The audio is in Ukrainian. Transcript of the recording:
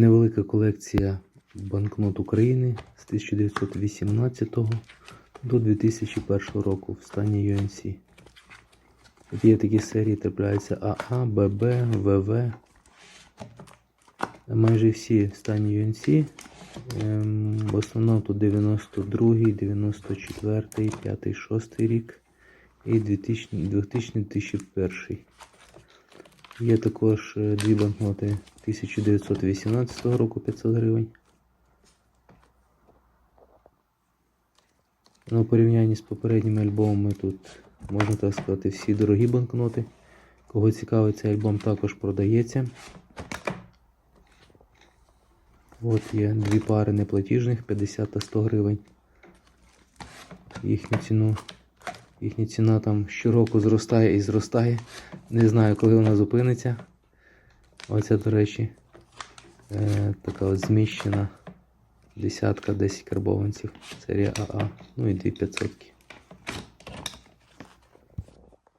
Невелика колекція банкнот України з 1918 до 2001 року в стані UNC. Тут є такі серії, трапляються АА, ББ, ВВ. Майже всі в стані UNC. Ем, в основному тут 92, 94, 5, 6 рік і 2000 2001. Є також е, дві банкноти 1918 року 500 гривень. На порівнянні з попередніми альбомами тут, можна так сказати, всі дорогі банкноти. Кого цікавить, цей альбом також продається. От є дві пари неплатіжних 50 та 100 гривень. Їхню ціну. Їхня ціна там щороку зростає і зростає. Не знаю, коли вона зупиниться. Оця, до речі, е, така от зміщена десятка 10 карбованців. Серія АА. Ну і дві 500.